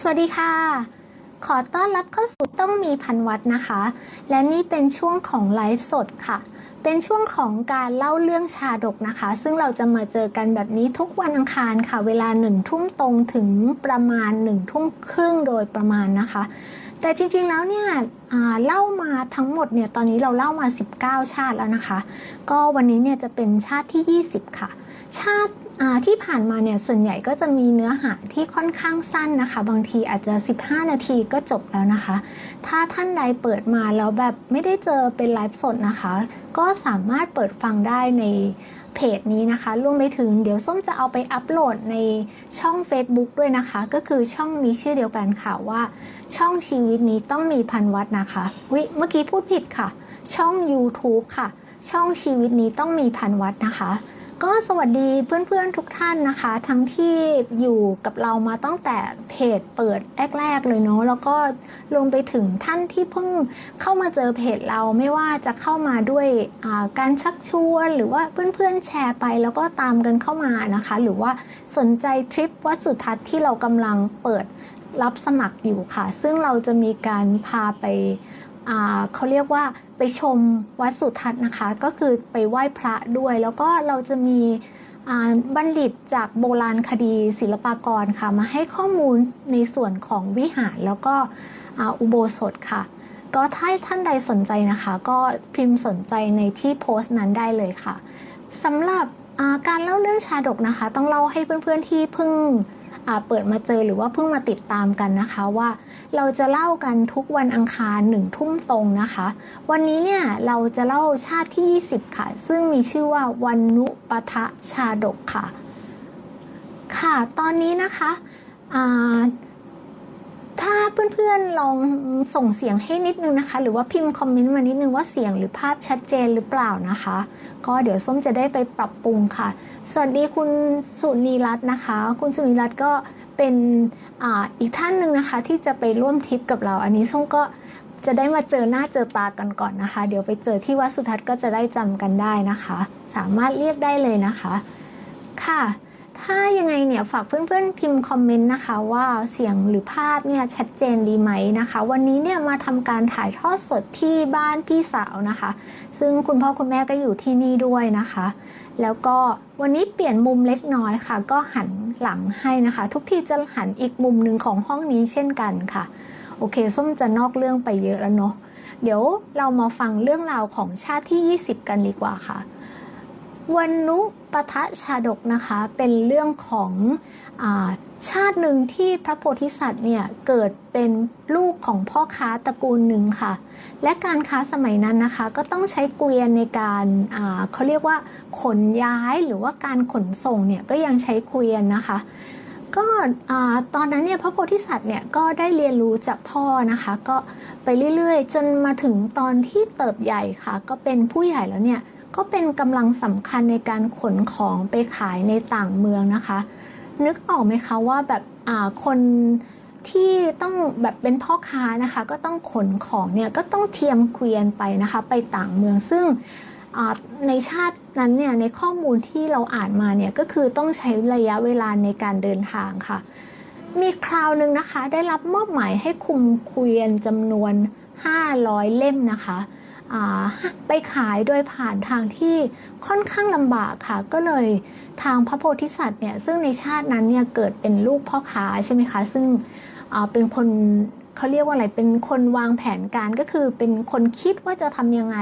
สวัสดีค่ะ ขอต้อนรับเข้าสู่ต้องมีพันวัดนะคะ และนี่เป็นช่วงของไลฟ์สดค่ะ เป็นช่วงของการเล่าเรื่องชาดกนะคะ ซึ่งเราจะมาเจอกันแบบนี้ทุกวันอังคารค่ะ เวลาหนึ่งทุ่มตรงถึงประมาณหนึ่งทุ่มครึ่งโดยประมาณนะคะ แต่จริงๆแล้วเนี่ยเล่ามาทั้งหมดเนี่ยตอนนี้เราเล่ามา 19 ชาติแล้วนะคะ ก็วันนี้เนี่ยจะเป็นชาติที่ 20 ค่ะ ชาติ ที่ผ่านมาเนี่ยส่วนใหญ่ก็จะมีเนื้อหาที่ค่อนข้างสั้นนะคะ บางทีอาจจะ 15 นาทีก็จบแล้วนะคะ ถ้าท่านใดเปิดมาแล้วแบบไม่ได้เจอเป็นไลฟ์สดนะคะ ก็สามารถเปิดฟังได้ในเพจนี้นะคะรวมไปถึงเดี๋ยวส้มจะเอาไปอัปโหลดในช่อง Facebook ด้วยนะคะ ก็คือช่องมีชื่อเดียวกันค่ะว่า ช่องชีวิตนี้ต้องมีพันวัดนะคะวิเมื่อกี้พูดผิดค่ะ ช่อง YouTube ค่ะ ช่องชีวิตนี้ต้องมีพันวัดนะคะ ก็สวัสดีเพื่อนๆทุกท่านนะคะ ทั้งที่อยู่กับเรามาตั้งแต่เพจเปิดแรกๆเลยเนาะแล้วก็รวมไปถึงท่านที่เพิ่งเข้ามาเจอเพจเราไม่ว่าจะเข้ามาด้วยาการชักชวนหรือว่าเพื่อนๆแชร์ไปแล้วก็ตามกันเข้ามานะคะ หรือว่าสนใจทริปวัดสุทัศน์ที่เรากำลังเปิดรับสมัครอยู่ค่ะ ซึ่งเราจะมีการพาไป เขาเรียกว่าไปชมวัดสุทัศน์นะคะ ก็คือไปไหว้พระด้วย แล้วก็เราจะมีบัณฑิตจากโบราณคดีศิลปากรค่ะ มาให้ข้อมูลในส่วนของวิหารแล้วก็อุโบสถค่ะ ก็ถ้าท่านใดสนใจนะคะ ก็พิมพ์สนใจในที่โพสต์นั้นได้เลยค่ะสำหรับการเล่าเรื่องชาดกนะคะ ต้องเล่าให้เพื่อนๆที่เพิ่ง เปิดมาเจอหรือว่าเพิ่งมาติดตามกันนะคะว่าเราจะเล่ากันทุกวันอังคารหนึ่งทุ่มตรงนะคะ วันนี้เนี่ยเราจะเล่าชาติที่ 20 ค่ะ ซึ่งมีชื่อว่าวันนุปทะชาดกค่ะ ค่ะ ตอนนี้นะคะถ้าเพื่อนๆลองส่งเสียงให้นิดนึงนะคะ หรือว่าพิมพ์คอมเมนต์มานิดนึงว่าเสียงหรือภาพชัดเจนหรือเปล่านะคะ ก็เดี๋ยวส้มจะได้ไปปรับปรุงค่ะ สวัสดีคุณสุนีรัตน์นะคะ คุณสุนีรัตน์ก็เป็นออีกท่านหนึ่งนะคะ ที่จะไปร่วมทริปกับเรา อันนี้ส้มก็จะได้มาเจอหน้าเจอตากันก่อนนะคะ เดี๋ยวไปเจอที่วัดสุทัศน์ก็จะได้จำกันได้นะคะ สามารถเรียกได้เลยนะคะ ค่ะ ถ้ายังไงเนี่ยฝากเพื่อนๆ พิมพ์คอมเมนต์นะคะว่าเสียงหรือภาพเนี่ยชัดเจนดีไหมนะคะ วันนี้เนี่ยมาทำการถ่ายทอดสดที่บ้านพี่สาวนะคะ ซึ่งคุณพ่อคุณแม่ก็อยู่ที่นี่ด้วยนะคะ แล้วก็วันนี้เปลี่ยนมุมเล็กน้อยค่ะ ก็หันหลังให้นะคะ ทุกทีจะหันอีกมุมหนึ่งของห้องนี้เช่นกันค่ะ โอเค ส้มจะนอกเรื่องไปเยอะแล้วเนาะเดี๋ยวเรามาฟังเรื่องราวของชาติที่ 20 กันดีกว่าค่ะ วันนุปทะชาดกนะคะเป็นเรื่องของอาชาติหนึ่งที่พระโพธิสัตว์เนี่ยเกิดเป็นลูกของพ่อค้าตระกูลหนึ่งค่ะ และการค้าสมัยนั้นนะคะ ก็ต้องใช้เกวียนในการเขาเรียกว่าขนย้ายหรือว่าการขนส่งเนี่ยก็ยังใช้เกวียนนะคะก็ตอนนั้นเนี่ยพระโพธิสัตว์เนี่ยก็ได้เรียนรู้จากพ่อนะคะ ก็ไปเรื่อยๆ จนมาถึงตอนที่เติบใหญ่ค่ะ ก็เป็นผู้ใหญ่แล้วเนี่ย ก็เป็นกำลังสำคัญในการขนของไปขายในต่างเมืองนะคะ นึกออกไหมคะว่าแบบอ่าคนที่ต้องแบบเป็นพ่อค้านะคะ ก็ต้องขนของเนี่ยก็ต้องเทียมเกวียนไปนะคะ ไปต่างเมืองซึ่งอ่าในชาตินั้นเนี่ยในข้อมูลที่เราอ่านมาเนี่ยก็คือต้องใช้ระยะเวลาในการเดินทางค่ะ มีคราวหนึ่งนะคะ ได้รับมอบหมายให้คุมเกวียนจำนวน 500 เล่มนะคะ ไปขายโดยผ่านทางที่ค่อนข้างลำบากค่ะ ก็เลยทางพระโพธิสัตว์เนี่ยซึ่งในชาตินั้นเนี่ยเกิดเป็นลูกพ่อค้าใช่ไหมคะ ซึ่งเป็นคนเขาเรียกว่าอะไรเป็นคนวางแผนการก็คือเป็นคนคิดว่าจะทำยังไง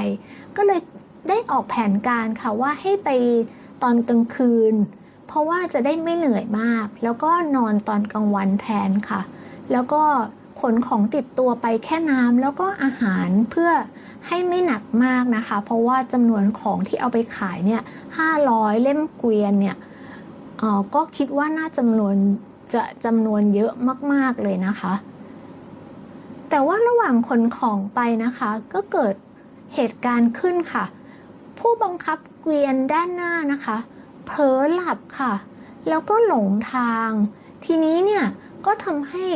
ก็เลยได้ออกแผนการค่ะว่าให้ไปตอนกลางคืน เพราะว่าจะได้ไม่เหนื่อยมาก แล้วก็นอนตอนกลางวันแทนค่ะ แล้วก็ขนของติดตัวไปแค่น้ำแล้วก็อาหารเพื่อ ให้ไม่หนักมากนะคะ เพราะว่าจำนวนของที่เอาไปขายเนี่ย500เล่มเกวียนเนี่ยอ่อก็คิดว่าน่าจำนวนจะจำนวนเยอะมากๆเลยนะคะ แต่ว่าระหว่างขนของไปนะคะ ก็เกิดเหตุการณ์ขึ้นค่ะ ผู้บังคับเกวียนด้านหน้านะคะ เผลอหลับค่ะ แล้วก็หลงทาง ทีนี้เนี่ยก็ทำให้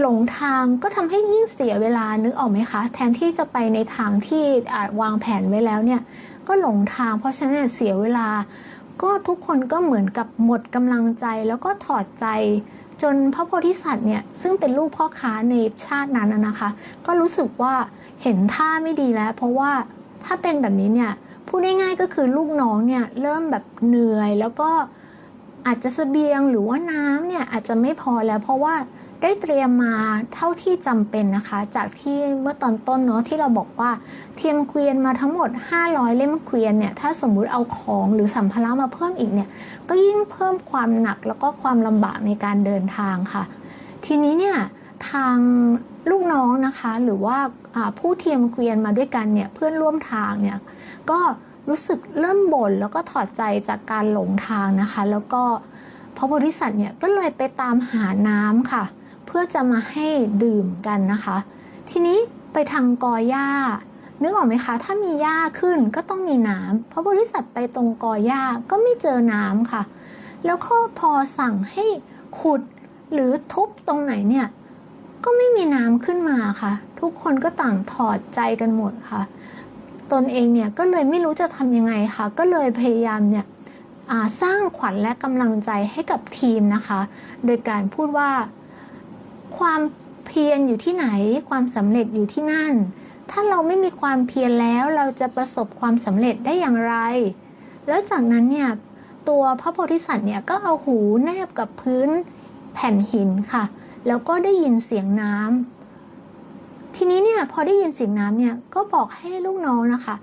หลงทางก็ทำให้ยิ่งเสียเวลานึกออกไหมคะ แทนที่จะไปในทางที่อาจวางแผนไว้แล้วเนี่ย ก็หลงทาง เพราะฉะนั้นเสียเวลา ก็ทุกคนก็เหมือนกับหมดกำลังใจแล้วก็ถอดใจ จนพระโพธิสัตว์เนี่ยซึ่งเป็นลูกพ่อค้าในชาตินั้นนะคะ ก็รู้สึกว่าเห็นท่าไม่ดีแล้ว เพราะว่าถ้าเป็นแบบนี้เนี่ยพูดง่ายๆก็คือลูกน้องเนี่ยเริ่มแบบเหนื่อยแล้วก็อาจจะเสบียงหรือว่าน้ำเนี่ยอาจจะไม่พอแล้ว เพราะว่า ได้เตรียมมาเท่าที่จำเป็นนะคะ จากที่เมื่อตอนต้นเนาะที่เราบอกว่าเทียมเกวียนมาทั้งหมด 500 เล่มเกวียนเนี่ยถ้าสมมุติเอาของหรือสัมภาระมาเพิ่มอีกเนี่ยก็ยิ่งเพิ่มความหนักแล้วก็ความลำบากในการเดินทางค่ะ ทีนี้เนี่ยทางลูกน้องนะคะหรือว่าผู้เทียมเกวียนมาด้วยกันเนี่ยเพื่อนร่วมทางเนี่ยก็รู้สึกเริ่มบ่นแล้วก็ถอดใจจากการหลงทางนะคะ แล้วก็พระโพธิสัตว์เนี่ยก็เลยไปตามหาน้ำค่ะ พื่อจะมาให้ดื่มกันนะคะ ทีนี้ไปทางกอหญ้านึกออกไหมคะ ถ้ามีหญ้าขึ้นก็ต้องมีน้ำพระโพธิสัตว์ไปตรงกอหญ้าก็ไม่เจอน้ำค่ะ แล้วก็พอสั่งให้ขุดหรือทุบตรงไหนเนี่ย ก็ไม่มีน้ำขึ้นมาค่ะ ทุกคนก็ต่างถอดใจกันหมดค่ะ ตนเองเนี่ยก็เลยไม่รู้จะทำยังไงค่ะ ก็เลยพยายามเนี่ยสร้างขวัญและกำลังใจให้กับทีมนะคะ โดยการพูดว่า ความเพียรอยู่ที่ไหน ความสำเร็จอยู่ที่นั่น ถ้าเราไม่มีความเพียรแล้วเราจะประสบความสำเร็จได้อย่างไร แล้วจากนั้นเนี่ยตัวพระโพธิสัตว์เนี่ยก็เอาหูแนบกับพื้นแผ่นหินค่ะ แล้วก็ได้ยินเสียงน้ำทีนี้เนี่ยพอได้ยินเสียงน้ำเนี่ยก็บอกให้ลูกน้องนะคะ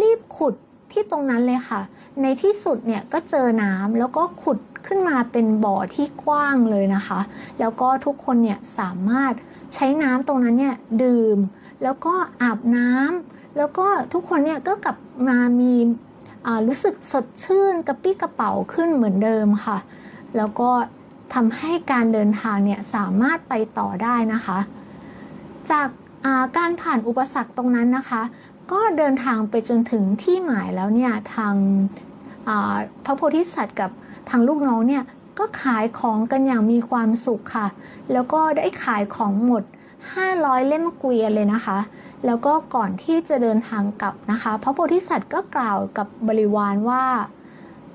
รีบขุดที่ตรงนั้นเลยค่ะ ในที่สุดเนี่ยก็เจอน้ำแล้วก็ขุด ขึ้นมาเป็นบ่อที่กว้างเลยนะคะ แล้วก็ทุกคนเนี่ยสามารถใช้น้ำตรงนั้นเนี่ยดื่ม แล้วก็อาบน้ำแล้วก็ทุกคนเนี่ยก็กลับมามีรู้สึกสดชื่นกระปี้กระเป๋าขึ้นเหมือนเดิมค่ะ แล้วก็ทำให้การเดินทางเนี่ยสามารถไปต่อได้นะคะ จากาการผ่านอุปสรรคตรงนั้นนะคะ ก็เดินทางไปจนถึงที่หมายแล้วเนี่ยทางาพระโพธิสัตว์กับ ทางลูกน้องเนี่ยก็ขายของกันอย่างมีความสุขค่ะ แล้วก็ได้ขายของหมด 500 เล่มเกวียนเลยนะคะ แล้วก็ก่อนที่จะเดินทางกลับนะคะ พระโพธิสัตว์ก็กล่าวกับบริวารว่า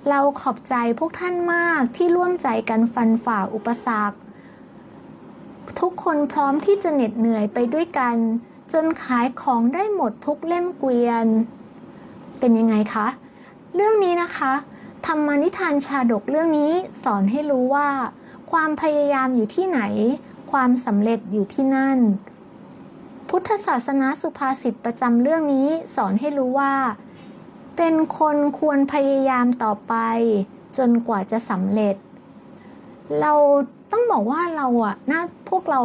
เราขอบใจพวกท่านมากที่ร่วมใจกันฟันฝ่าอุปสรรค ทุกคนพร้อมที่จะเหน็ดเหนื่อยไปด้วยกัน จนขายของได้หมดทุกเล่มเกวียน เป็นยังไงคะ เรื่องนี้นะคะ ธรรมนิทานชาดกเรื่องนี้สอนให้รู้ว่า ความพยายามอยู่ที่ไหน ความสำเร็จอยู่ที่นั่น พุทธศาสนาสุภาษิตประจำเรื่องนี้สอนให้รู้ว่า เป็นคนควรพยายามต่อไป จนกว่าจะสำเร็จ เราต้องบอกว่าเราอะนะพวกเรา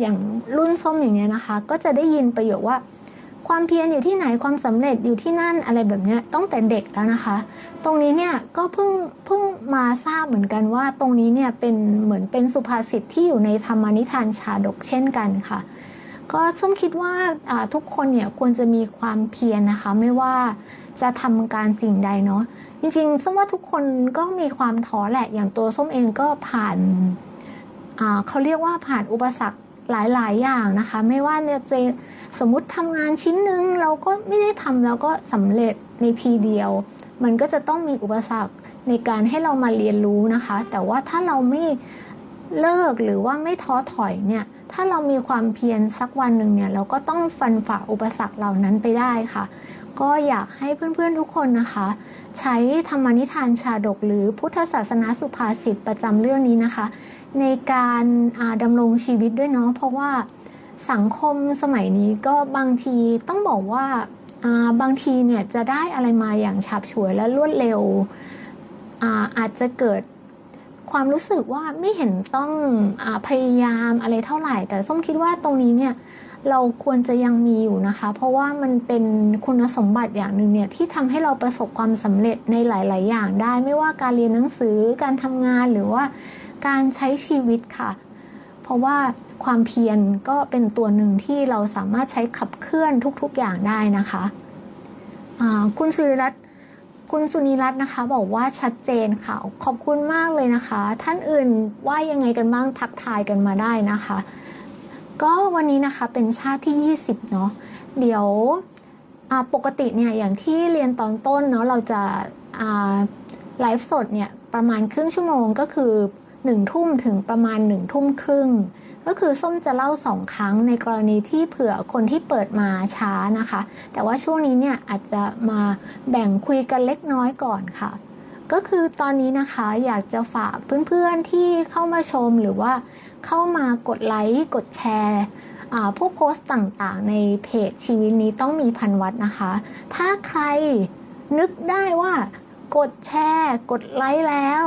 อย่างรุ่นส้มอย่างเนี้ยนะคะ ก็จะได้ยินประโยคว่า ความเพียรอยู่ที่ไหนความสำเร็จอยู่ที่นั่นอะไรแบบเนี้ยตั้งแต่เด็กแล้วนะคะ ตรงนี้เนี่ยก็เพิ่งเพิ่งมาทราบเหมือนกันว่า ตรงนี้เนี่ยเป็นเหมือนเป็นสุภาษิตที่อยู่ในธรรมนิทานชาดกเช่นกันค่ะ ก็ส้มคิดว่าทุกคนเนี่ยควรจะมีความเพียรนะคะ ไม่ว่าจะทำการสิ่งใดเนาะจริงๆส้มว่าทุกคนก็มีความท้อแหละอย่างตัวส้มเองก็ผ่านเขาเรียกว่าผ่านอุปสรรคหลายๆ อย่างนะคะ ไม่ว่าเนี่ยจะ สมมุติทำงานชิ้นหนึ่งเราก็ไม่ได้ทำแล้วก็สำเร็จในทีเดียว มันก็จะต้องมีอุปสรรคในการให้เรามาเรียนรู้นะคะ แต่ว่าถ้าเราไม่เลิกหรือว่าไม่ท้อถอยเนี่ย ถ้าเรามีความเพียรสักวันหนึ่งเนี่ยเราก็ต้องฟันฝ่าอุปสรรคเหล่านั้นไปได้ค่ะ ก็อยากให้เพื่อนๆทุกคนนะคะ ใช้ธรรมนิทานชาดกหรือพุทธศาสนาสุภาษิตประจำเรื่องนี้นะคะ ในการดำรงชีวิตด้วยเนาะเพราะว่า สังคมสมัยนี้ก็บางทีต้องบอกว่าบางทีเนี่ยจะได้อะไรมาอย่างฉับฉวยและรวดเร็วอาอาจจะเกิดความรู้สึกว่าไม่เห็นต้องอพยายามอะไรเท่าไหร่ แต่ส้มคิดว่าตรงนี้เนี่ยเราควรจะยังมีอยู่นะคะ เพราะว่ามันเป็นคุณสมบัติอย่างหนึ่งเนี่ยที่ทำให้เราประสบความสำเร็จในหลาย ๆ อย่างได้ ไม่ว่าการเรียนหนังสือการทำงานหรือว่าการใช้ชีวิตค่ะ เพราะว่าความเพียรก็เป็นตัวหนึ่งที่เราสามารถใช้ขับเคลื่อนทุกๆอย่างได้นะคะคุณสุริรัตน์คุณสุนิรัตน์นะคะ บอกว่าชัดเจนค่ะ ขอบคุณมากเลยนะคะ ท่านอื่นว่ายังไงกันบ้างทักทายกันมาได้นะคะ ก็วันนี้นะคะเป็นชาติที่ 20 เนาะเดี๋ยวปกติเนี่ยอย่างที่เรียนตอนต้นเนาะเราจะไลฟ์สดเนี่ยประมาณครึ่งชั่วโมงก็คือ หนึ่งทุ่มถึงประมาณหนึ่งทุ่มครึ่ง ก็คือส้มจะเล่าสองครั้งในกรณีที่เผื่อคนที่เปิดมาช้านะคะ แต่ว่าช่วงนี้เนี่ยอาจจะมาแบ่งคุยกันเล็กน้อยก่อนค่ะ ก็คือตอนนี้นะคะอยากจะฝากเพื่อนๆที่เข้ามาชมหรือว่าเข้ามากดไลค์กดแชร์พวกโพสต์ต่างๆ ในเพจชีวิตนี้ต้องมีพันวัดนะคะ ถ้าใครนึกได้ว่ากดแชร์ กดไลค์แล้ว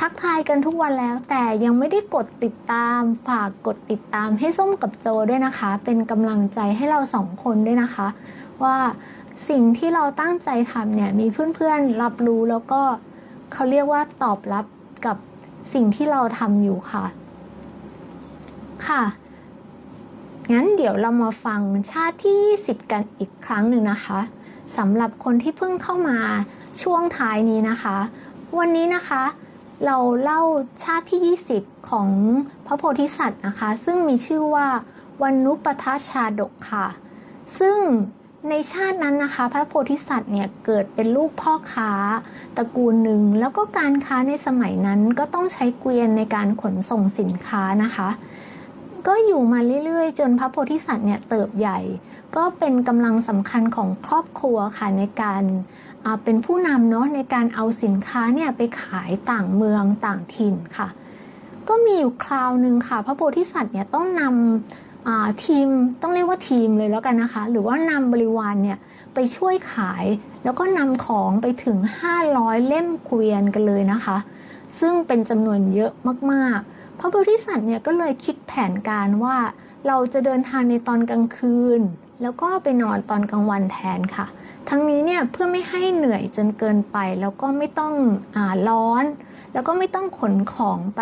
ทักทายกันทุกวันแล้ว แต่ยังไม่ได้กดติดตามฝากกดติดตามให้ส้มกับโจด้วยนะคะ เป็นกำลังใจให้เราสองคนด้วยนะคะ ว่าสิ่งที่เราตั้งใจทำเนี่ยมีเพื่อนๆรับรู้แล้วก็เขาเรียกว่าตอบรับกับสิ่งที่เราทำอยู่ค่ะ ค่ะ งั้นเดี๋ยวเรามาฟังชาติที่ 20 กันอีกครั้งหนึ่งนะคะสำหรับคนที่เพิ่งเข้ามาช่วงท้ายนี้นะคะ วันนี้นะคะ เราเล่าชาติที่ 20 ของพระโพธิสัตว์นะคะ ซึ่งมีชื่อว่าวันนุปทชาดกค่ะ ซึ่งในชาตินั้นนะคะ พระโพธิสัตว์เนี่ยเกิดเป็นลูกพ่อค้าตระกูลหนึ่ง แล้วก็การค้าในสมัยนั้นก็ต้องใช้เกวียนในการขนส่งสินค้านะคะ ก็อยู่มาเรื่อยๆ จนพระโพธิสัตว์เนี่ยเติบใหญ่ ก็เป็นกำลังสำคัญของครอบครัวค่ะในการเป็นผู้นำเนาะในการเอาสินค้าเนี่ยไปขายต่างเมืองต่างถิ่นค่ะ ก็มีอยู่คราวหนึ่งค่ะ พระโพธิสัตว์เนี่ยต้องนำทีมต้องเรียกว่าทีมเลยแล้วกันนะคะ หรือว่านำบริวารเนี่ยไปช่วยขาย แล้วก็นำของไปถึง 500 เล่มเกวียนกันเลยนะคะ ซึ่งเป็นจำนวนเยอะมากๆ พระโพธิสัตว์เนี่ยก็เลยคิดแผนการว่าเราจะเดินทางในตอนกลางคืน แล้วก็ไปนอนตอนกลางวันแทนค่ะ ทั้งนี้เนี่ยเพื่อไม่ให้เหนื่อยจนเกินไป แล้วก็ไม่ต้องอ่าร้อน แล้วก็ไม่ต้องขนของไป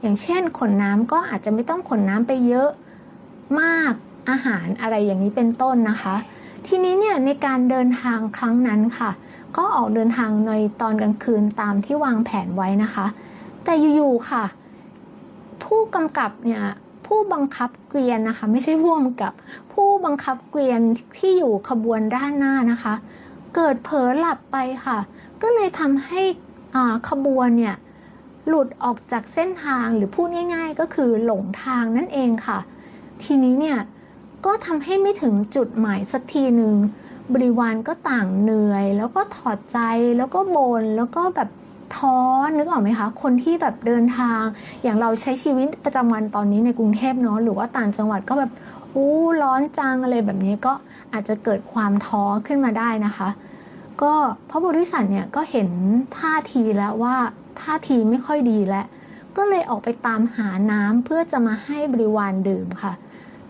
อย่างเช่นขนน้ำก็อาจจะไม่ต้องขนน้ำไปเยอะมากอาหารอะไรอย่างนี้เป็นต้นนะคะ ทีนี้เนี่ยในการเดินทางครั้งนั้นค่ะ ก็ออกเดินทางในตอนกลางคืนตามที่วางแผนไว้นะคะ แต่อยู่ๆค่ะ ผู้กำกับเนี่ย ผู้บังคับเกวียนนะคะ ไม่ใช่ร่วมกับผู้บังคับเกวียนที่อยู่ขบวนด้านหน้านะคะ เกิดเผลอหลับไปค่ะ ก็เลยทำให้ขบวนเนี่ยหลุดออกจากเส้นทางหรือพูดง่าย ๆ ก็คือหลงทางนั่นเองค่ะ ทีนี้เนี่ยก็ทำให้ไม่ถึงจุดหมายสักทีหนึ่งบริวารก็ต่างเหนื่อย แล้วก็ถอดใจแล้วก็บน่นแล้วก็แบบ ท้อนึกออกไหมคะ คนที่แบบเดินทาง อย่างเราใช้ชีวิตประจำวันตอนนี้ในกรุงเทพเนาะหรือว่าต่างจังหวัดก็แบบอู้ร้อนจังอะไรแบบนี้ก็อาจจะเกิดความท้อขึ้นมาได้นะคะ ก็พระบริษัทเนี่ยก็เห็นท่าทีแล้วว่าท่าทีไม่ค่อยดีแล้วก็เลยออกไปตามหาน้ำเพื่อจะมาให้บริวารดื่มค่ะ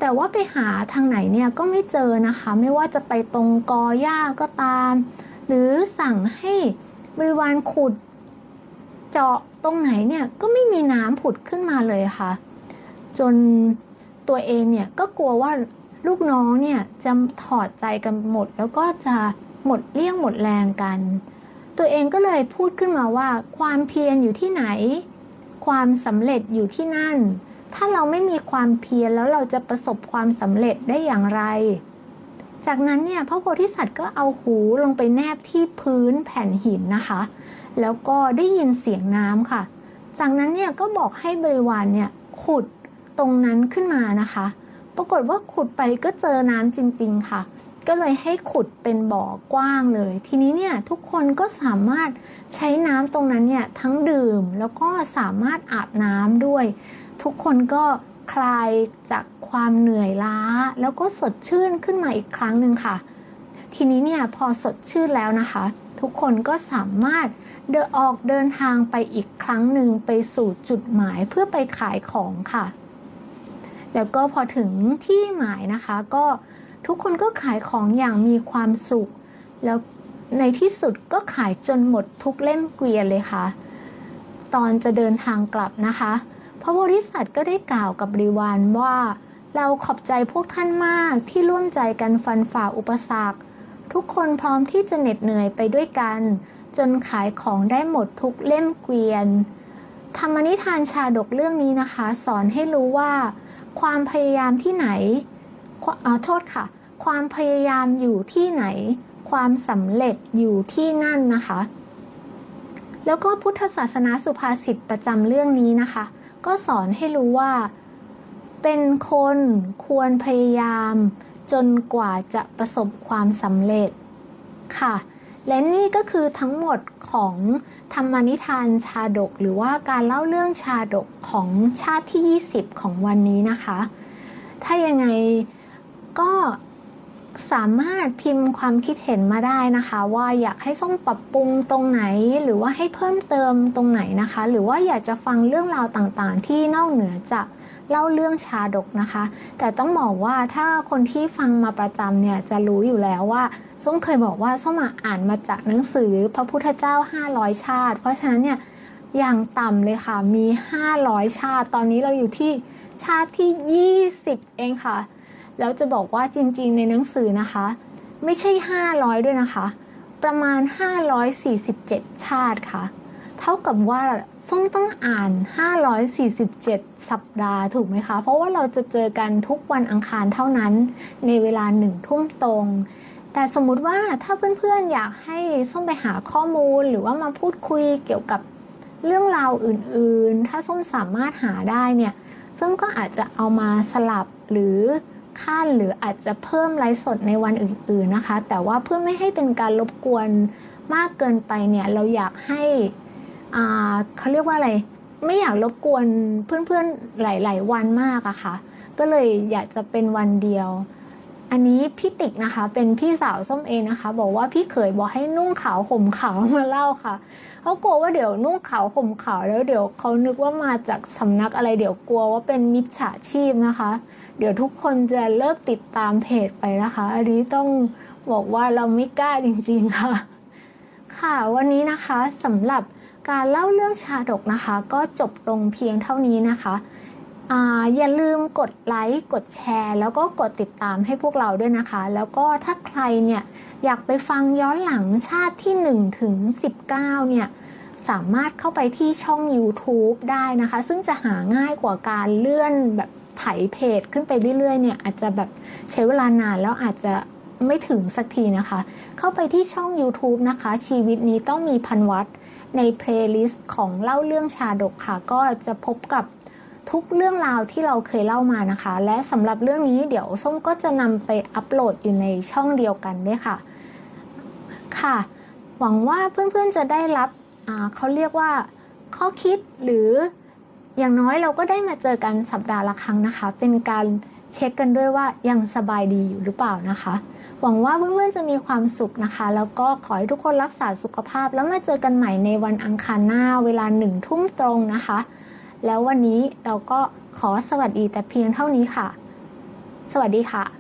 แต่ว่าไปหาทางไหนเนี่ยก็ไม่เจอนะคะ ไม่ว่าจะไปตรงกอหญ้าก็ตาม หรือสั่งให้บริวารขุด เจาะตรงไหนเนี่ยก็ไม่มีน้ำผุดขึ้นมาเลยค่ะ จนตัวเองเนี่ยก็กลัวว่าลูกน้องเนี่ยจะถอดใจกันหมด แล้วก็จะหมดเลี่ยงหมดแรงกัน ตัวเองก็เลยพูดขึ้นมาว่า ความเพียรอยู่ที่ไหน ความสำเร็จอยู่ที่นั่น ถ้าเราไม่มีความเพียรแล้วเราจะประสบความสำเร็จได้อย่างไร จากนั้นเนี่ยพระโพธิสัตว์ก็เอาหูลงไปแนบที่พื้นแผ่นหินนะคะ แล้วก็ได้ยินเสียงน้ำค่ะ จากนั้นเนี่ยก็บอกให้บริวารเนี่ยขุดตรงนั้นขึ้นมานะคะ ปรากฏว่าขุดไปก็เจอน้ำจริง ๆค่ะ ก็เลยให้ขุดเป็นบ่อกว้างเลย ทีนี้เนี่ยทุกคนก็สามารถใช้น้ำตรงนั้นเนี่ยทั้งดื่มแล้วก็สามารถอาบน้ำด้วย ทุกคนก็คลายจากความเหนื่อยล้า แล้วก็สดชื่นขึ้นมาอีกครั้งหนึ่งค่ะ ทีนี้เนี่ยพอสดชื่นแล้วนะคะ ทุกคนก็สามารถ เดินออกเดินทางไปอีกครั้งหนึ่งไปสู่จุดหมายเพื่อไปขายของค่ะ แล้วก็พอถึงที่หมายนะคะ ก็ทุกคนก็ขายของอย่างมีความสุข แล้วในที่สุดก็ขายจนหมดทุกเล่มเกวียนเลยค่ะ ตอนจะเดินทางกลับนะคะพระโพธิสัตว์ก็ได้กล่าวกับบริวารว่า เราขอบใจพวกท่านมากที่ร่วมใจกันฟันฝ่าอุปสรรค ทุกคนพร้อมที่จะเหน็ดเหนื่อยไปด้วยกัน จนขายของได้หมดทุกเล่มเกวียน ธรรมนิทานชาดกเรื่องนี้นะคะ สอนให้รู้ว่า ความพยายามที่ไหนเอาโทษค่ะ ความพยายามอยู่ที่ไหน ความสำเร็จอยู่ที่นั่นนะคะ แล้วก็พุทธศาสนาสุภาษิตประจำเรื่องนี้นะคะ ก็สอนให้รู้ว่า เป็นคนควรพยายาม จนกว่าจะประสบความสำเร็จค่ะ และนี่ก็คือทั้งหมดของธรรมนิทานชาดก หรือว่าการเล่าเรื่องชาดกของชาติที่ 20 ของวันนี้นะคะ ถ้ายังไงก็สามารถพิมพ์ความคิดเห็นมาได้นะคะ ว่าอยากให้ส้มปรับปรุงตรงไหน หรือว่าให้เพิ่มเติมตรงไหนนะคะ หรือว่าอยากจะฟังเรื่องราวต่างๆ ที่นอกเหนือจาก เล่าเรื่องชาดกนะคะ แต่ต้องบอกว่าถ้าคนที่ฟังมาประจำเนี่ยจะรู้อยู่แล้วว่าส้มเคยบอกว่าส้มอ่านมาจากหนังสือพระพุทธเจ้า 500 ชาติ เพราะฉะนั้นเนี่ยอย่างต่ำเลยค่ะมี 500 ชาติ ตอนนี้เราอยู่ที่ชาติที่ 20 เองค่ะ แล้วจะบอกว่าจริงๆ ในหนังสือนะคะ ไม่ใช่ 500 ด้วยนะคะ ประมาณ 547 ชาติค่ะ เท่ากับว่าส้มต้องอ่าน 547 สัปดาห์ถูกไหมคะ เพราะว่าเราจะเจอกันทุกวันอังคารเท่านั้นในเวลาหนึ่งทุ่มตรง แต่สมมุติว่าถ้าเพื่อนๆอยากให้ส้มไปหาข้อมูลหรือว่ามาพูดคุยเกี่ยวกับเรื่องราวอื่นๆ ถ้าส้มสามารถหาได้เนี่ยส้มก็อาจจะเอามาสลับหรือขั้นหรืออาจจะเพิ่มไลฟ์สดในวันอื่นๆนะคะ แต่ว่าเพื่อไม่ให้เป็นการรบกวนมากเกินไปเนี่ยเราอยากให้ เขาเรียกว่าอะไร ไม่อยากรบกวนเพื่อนๆหลาย ๆ วันมากอะค่ะ ก็เลยอยากจะเป็นวันเดียว อันนี้พี่ติ๊กนะคะ เป็นพี่สาวส้มเองนะคะ บอกว่าพี่เขยบอกให้นุ่งขาวห่มขาวมาเล่าค่ะเขากลัวว่าเดี๋ยวนุ่งขาวห่มขาวแล้วเดี๋ยวเขานึกว่ามาจากสำนักอะไรเดี๋ยวกลัวว่าเป็นมิจฉาชีพนะคะ เดี๋ยวทุกคนจะเลิกติดตามเพจไปนะคะ อันนี้ต้องบอกว่าเราไม่กล้าจริงๆค่ะ ค่ะวันนี้นะคะสำหรับ การเล่าเรื่องชาดกนะคะ ก็จบลงเพียงเท่านี้นะคะอย่าลืมกดไลค์ กดแชร์ แล้วก็กดติดตามให้พวกเราด้วยนะคะ แล้วก็ถ้าใครเนี่ยอยากไปฟังย้อนหลังชาติที่1ถึง19 เนี่ย สามารถเข้าไปที่ช่อง YouTube ได้นะคะ ซึ่งจะหาง่ายกว่าการเลื่อนแบบไถเพจขึ้นไปเรื่อยๆ เนี่ย อาจจะแบบใช้เวลานานแล้วอาจจะไม่ถึงสักทีนะคะ เข้าไปที่ช่อง YouTube นะคะ ชีวิตนี้ต้องมีพันวัต ในเพลย์ลิสต์ของเล่าเรื่องชาดกค่ะ ก็จะพบกับทุกเรื่องราวที่เราเคยเล่ามานะคะ และสำหรับเรื่องนี้เดี๋ยวส้มก็จะนำไปอัปโหลดอยู่ในช่องเดียวกันด้วยค่ะ ค่ะ หวังว่าเพื่อนๆจะได้รับเขาเรียกว่าข้อคิดหรืออย่างน้อยเราก็ได้มาเจอกันสัปดาห์ละครั้งนะคะ เป็นการเช็คกันด้วยว่ายังสบายดีอยู่หรือเปล่านะคะ หวังว่าเพื่อนๆจะมีความสุขนะคะ แล้วก็ขอให้ทุกคนรักษาสุขภาพ แล้วมาเจอกันใหม่ในวันอังคารหน้าเวลาหนึ่งทุ่มตรงนะคะ แล้ววันนี้เราก็ขอสวัสดีแต่เพียงเท่านี้ค่ะ สวัสดีค่ะ